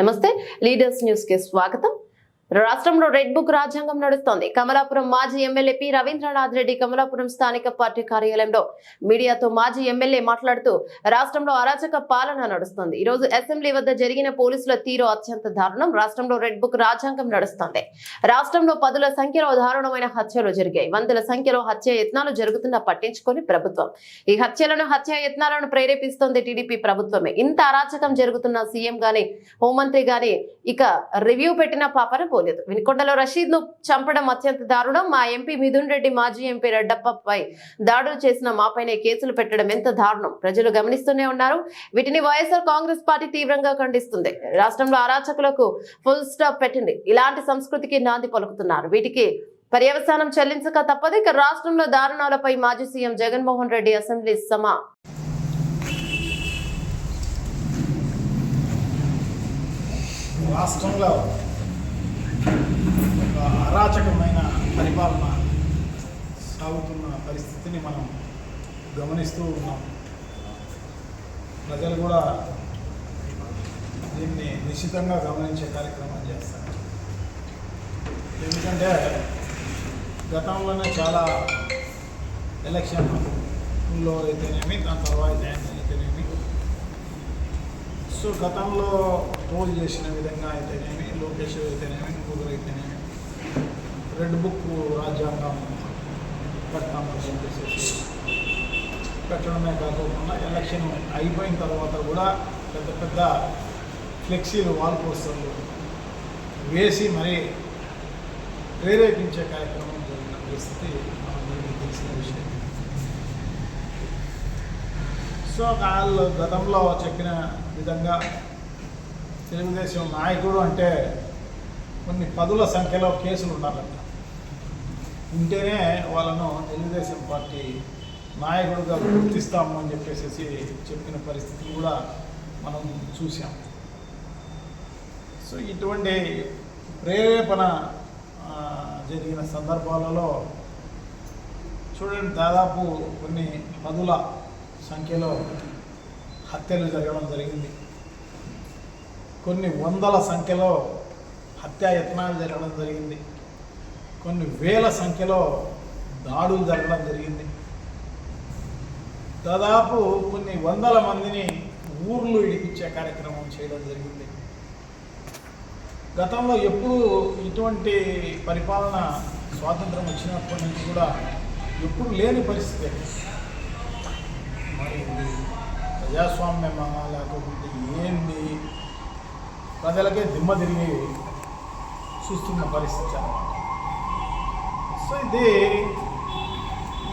నమస్తే లీడర్స్ న్యూస్కి స్వాగతం. రాష్ట్రంలో రెడ్ బుక్ రాజ్యాంగం నడుస్తోంది. కమలాపురం మాజీ ఎమ్మెల్యే పి. రవీంద్రనాథ్ రెడ్డి కమలాపురం స్థానిక పార్టీ కార్యాలయంలో మీడియాతో మాజీ ఎమ్మెల్యే మాట్లాడుతూ రాష్ట్రంలో అరాచక పాలన నడుస్తోంది. ఈ రోజు అసెంబ్లీ వద్ద జరిగిన పోలీసుల తీరు అత్యంత దారుణం. రాష్ట్రంలో రెడ్ బుక్ రాజ్యాంగం నడుస్తోంది. రాష్ట్రంలో పదుల సంఖ్యలో దారుణమైన హత్యలు జరిగాయి. వందల సంఖ్యలో హత్య యత్నాలు జరుగుతున్నా పట్టించుకొని ప్రభుత్వం. ఈ హత్యలను హత్య యత్నాలను ప్రేరేపిస్తోంది టీడీపీ ప్రభుత్వమే. ఇంత అరాచకం జరుగుతున్న సీఎం గాని హోంమంత్రి గాని ఇక రివ్యూ పెట్టిన పాపను పోలేదు. వినుకొండలో రషీద్ను చంపడం అత్యంత దారుణం. మా ఎంపీ మిథున్ రెడ్డి మాజీ ఎంపీ రెడ్డప్పపై దాడులు చేసిన మాపైనే కేసులు పెట్టడం ఎంత దారుణం? ప్రజలు గమనిస్తూనే ఉన్నారు. వీటిని వైఎస్ఆర్ కాంగ్రెస్ పార్టీ తీవ్రంగా ఖండిస్తుంది. రాష్ట్రంలో అరాచకులకు ఫుల్ స్టాప్ పెట్టింది. ఇలాంటి సంస్కృతికి నాంది పలుకుతున్నారు. వీటికి పర్యవసానం చెల్లించక తప్పదు. ఇక రాష్ట్రంలో దారుణాలపై మాజీ సీఎం జగన్మోహన్ రెడ్డి అసెంబ్లీ సమా. రాష్ట్రంలో అరాచకమైన పరిపాలన సాగుతున్న పరిస్థితిని మనం గమనిస్తూ ఉన్నాం. ప్రజలు కూడా దీన్ని నిశ్చితంగా గమనించే కార్యక్రమం చేస్తారు. ఎందుకంటే గతంలోనే చాలా ఎలక్షన్లో అయితేనేమి దాని తర్వాత అయితేనేమి. సో గతంలో పోల్ చేసిన విధంగా అయితేనేమి లోకేష్ అయితేనేమి ఇంకొకరు అయితేనేమి. రెడ్ బుక్ రాజ్యాంగం పెడతామని చెప్పేసి పెట్టడమే కాకుండా ఎలక్షన్ అయిపోయిన తర్వాత కూడా పెద్ద పెద్ద ఫ్లెక్సీలు వాల్ పోస్టర్లు వేసి మరీ ప్రేరేపించే కార్యక్రమం జరిగిన పరిస్థితి మనందరికీ తెలిసిన విషయం. సో వాళ్ళు గతంలో చెప్పిన విధంగా తెలుగుదేశం నాయకుడు అంటే కొన్ని పదుల సంఖ్యలో కేసులు ఉండాలంట ఉంటేనే వాళ్ళను తెలుగుదేశం పార్టీ నాయకుడిగా గుర్తిస్తాము అని చెప్పేసి చెప్పిన పరిస్థితి కూడా మనం చూసాం సో ఇటువంటి ప్రేరేపణ జరిగిన సందర్భాలలో చూడండి దాదాపు కొన్ని పదుల సంఖ్యలో హత్యలు జరగడం జరిగింది. కొన్ని వందల సంఖ్యలో హత్యాయత్నాలు జరగడం జరిగింది. కొన్ని వేల సంఖ్యలో దాడులు జరగడం జరిగింది. దాదాపు కొన్ని వందల మందిని ఊర్లు ఇడిపించే కార్యక్రమం చేయడం జరిగింది. గతంలో ఎప్పుడు ఇటువంటి పరిపాలన స్వాతంత్రం వచ్చినప్పటి నుంచి కూడా ఎప్పుడు లేని పరిస్థితి మరి ప్రజాస్వామ్యమా లేకపోతే ఏంది? ప్రజలకే దిమ్మ తిరిగి చూస్తున్న పరిస్థితి అన్నమాట. సో ఇది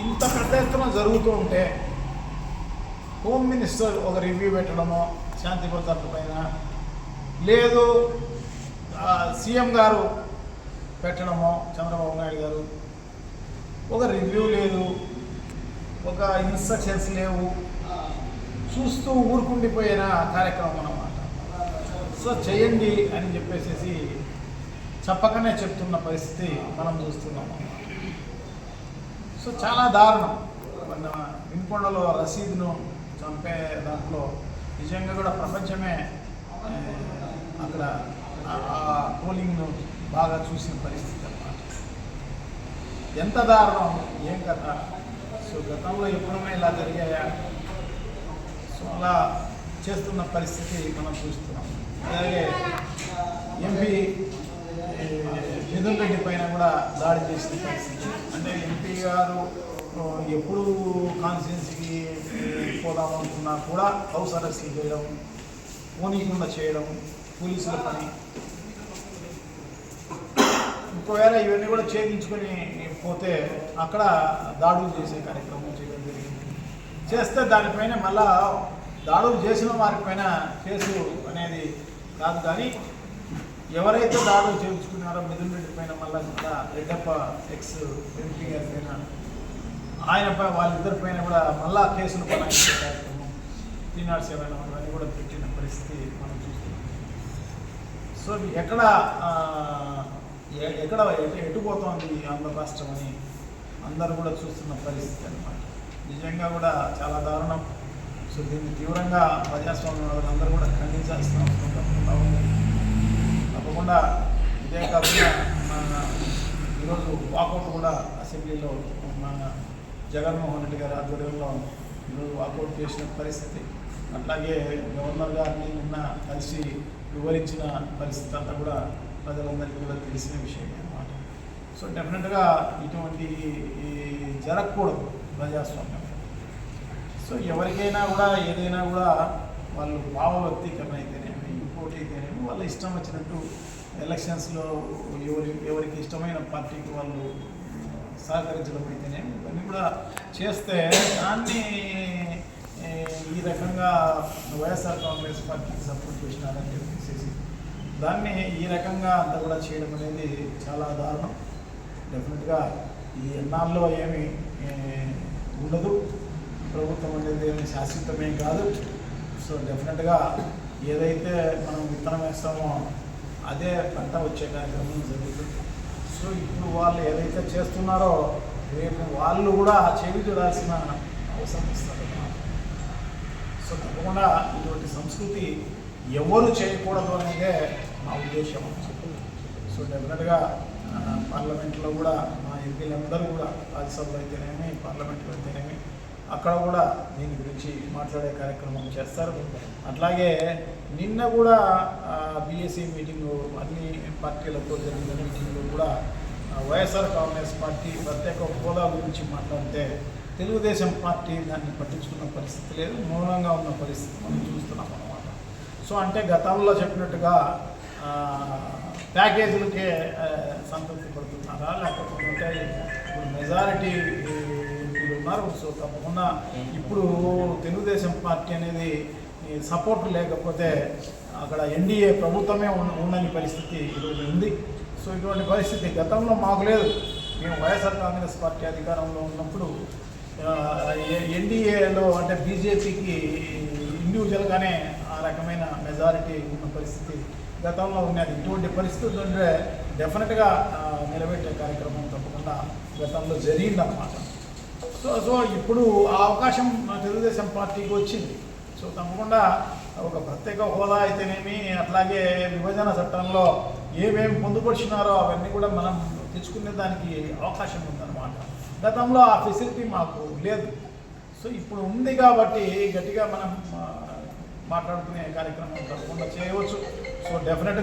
ఇంత పెద్ద ఎత్తున జరుగుతూ ఉంటే హోమ్ మినిస్టర్ ఒక రివ్యూ పెట్టడమో శాంతి భద్రతల పైన లేదు సీఎం గారు పెట్టడమో చంద్రబాబు నాయుడు గారు ఒక రివ్యూ లేదు ఒక ఇన్స్ట్రక్షన్స్ లేవు చూస్తూ ఊరుకుండిపోయిన కార్యక్రమం అన్నమాట. సో చేయండి అని చెప్పేసి చెప్పకనే చెప్తున్న పరిస్థితి మనం చూస్తున్నాం. సో చాలా దారుణం. మన రసీదును చంపే దాంట్లో నిజంగా కూడా ప్రపంచమే అక్కడ ఆ- పోలింగ్ను బాగా చూసిన పరిస్థితి అన్నమాట. ఎంత దారుణం ఏం కథ? సో గతంలో ఎప్పుడైనా ఇలా జరిగాయా? సో అలా చేస్తున్న పరిస్థితి మనం చూస్తున్నాం. అలాగే ఎంపీ మిథున్ రెడ్డి పైన కూడా దాడి చేసిన పరిస్థితి. అంటే ఎంపీ గారు ఎప్పుడు కాన్స్టిట్యున్సీకి పోదామనుకున్నా కూడా హౌస్ అరెస్ట్లు చేయడం పోనీకుండా చేయడం పోలీసుల పని. ఒకవేళ ఇవన్నీ కూడా ఛేదించుకొని పోతే అక్కడ దాడులు చేసే కార్యక్రమం చేయడం జరిగింది. చేస్తే దానిపైన మళ్ళా దాడులు చేసిన వారిపైన కేసు అనేది కాదు కానీ ఎవరైతే దాడులు చేయించుకున్నారో మిథున్ రెడ్డి పైన మళ్ళా కూడా రెడ్డప్ప ఎక్స్ ఎంపీ గారి పైన ఆయనపై వాళ్ళిద్దరి పైన కూడా మళ్ళా కేసులు బనాయించే కార్యక్రమం త్రీ నాట్ సెవెన్ అవన్నీ కూడా పెట్టిన పరిస్థితి మనం చూస్తున్నాం. సో ఎక్కడ ఎక్కడ ఎటుపోతోంది ఆంధ్ర రాష్ట్రం అని అందరూ కూడా చూస్తున్న పరిస్థితి అనమాట నిజంగా కూడా చాలా దారుణం. సో దీన్ని తీవ్రంగా ప్రజాస్వామ్యం అందరూ కూడా ఖండించాల్సిన అవసరం తప్పకుండా ఉంది. కాకుండా ఇదే కాకుండా మన ఈరోజు వాకౌట్ కూడా అసెంబ్లీలో మన జగన్మోహన్ రెడ్డి గారి ఆధ్వర్యంలో ఈరోజు వాకౌట్ చేసిన పరిస్థితి. అట్లాగే గవర్నర్ గారిని నిన్న కలిసి వివరించిన పరిస్థితి అంతా కూడా ప్రజలందరికీ కూడా తెలిసిన విషయం అనమాట సో డెఫినెట్గా ఇటువంటి ఈ జరగకూడదు ప్రజాస్వామ్యం. సో ఎవరికైనా కూడా ఏదైనా కూడా వాళ్ళు భావ వ్యక్తీకరణ అయితేనేమి పోటీ కానీ వాళ్ళ ఇష్టం వచ్చినట్టు ఎలక్షన్స్లో ఎవరి ఎవరికి ఇష్టమైన పార్టీకి వాళ్ళు సహకరించడం అయితేనే ఇవన్నీ కూడా చేస్తే దాన్ని ఈ రకంగా వైఎస్ఆర్ కాంగ్రెస్ పార్టీకి సపోర్ట్ చేసినారని చెప్పేసి దాన్ని ఈ రకంగా అంతా కూడా చేయడం అనేది చాలా దారుణం. డెఫినెట్గా ఈ ఎన్నాళ్ళలో ఏమి ఉండదు. ప్రభుత్వం అనేది ఏమి శాశ్వతమేం కాదు. సో డెఫినెట్గా ఏదైతే మనం విత్తనం వేస్తామో అదే పంట వచ్చే కార్యక్రమం జరుగుతుంది. సో ఇప్పుడు వాళ్ళు ఏదైతే చేస్తున్నారో రేపు వాళ్ళు కూడా ఆ చెవి చూడాల్సిన అవసరం ఇస్తారు సో తప్పకుండా ఇటువంటి సంస్కృతి ఎవరు చేయకూడదు అనేదే మా ఉద్దేశం. సో డెఫినెట్గా పార్లమెంట్లో కూడా మా ఎంపీలందరూ కూడా రాజ్యసభలో అయితేనేమి పార్లమెంట్లో అయితేనేమి అక్కడ కూడా దీని గురించి మాట్లాడే కార్యక్రమం చేస్తారు. అట్లాగే నిన్న కూడా బీఎస్సీ మీటింగు అన్ని పార్టీలతో జరిగిన మీటింగ్లో కూడా వైఎస్ఆర్ కాంగ్రెస్ పార్టీ ప్రత్యేక హోదా గురించి మాట్లాడితే తెలుగుదేశం పార్టీ దాన్ని పట్టించుకున్న పరిస్థితి లేదు మౌనంగా ఉన్న పరిస్థితి మనం చూస్తున్నాం అన్నమాట. సో అంటే గతంలో చెప్పినట్టుగా ప్యాకేజీలకే సంతృప్తి పడుతున్నారా? లేకపోతే ఇప్పుడు మెజారిటీ ఉన్నారు సో తప్పకుండా ఇప్పుడు తెలుగుదేశం పార్టీ అనేది సపోర్ట్ లేకపోతే అక్కడ ఎన్డీఏ ప్రభుత్వమే ఉన్న- ఉండని పరిస్థితి ఈరోజు ఉంది. సో ఇటువంటి పరిస్థితి గతంలో మాకు లేదు. మేము వైఎస్ఆర్ కాంగ్రెస్ పార్టీ అధికారంలో ఉన్నప్పుడు ఎన్డీఏలో అంటే బీజేపీకి ఇండివిజువల్గానే ఆ రకమైన మెజారిటీ ఉన్న పరిస్థితి గతంలో ఉన్నది. ఇటువంటి పరిస్థితులు ఉంటే డెఫినెట్గా నిలబెట్టే కార్యక్రమం తప్పకుండా గతంలో జరిగిందన్నమాట. సో సో ఇప్పుడు ఆ అవకాశం మన తెలుగుదేశం పార్టీకి వచ్చింది. సో తప్పకుండా ఒక ప్రత్యేక హోదా అయితేనేమి అట్లాగే విభజన చట్టంలో ఏమేమి పొందుపరిచినారో అవన్నీ కూడా మనం తెచ్చుకునే దానికి అవకాశం ఉందన్నమాట. గతంలో ఆ ఫెసిలిటీ మాకు లేదు. సో ఇప్పుడు ఉంది కాబట్టి గట్టిగా మనం మాట్లాడుకునే కార్యక్రమం తప్పకుండా చేయవచ్చు. So definite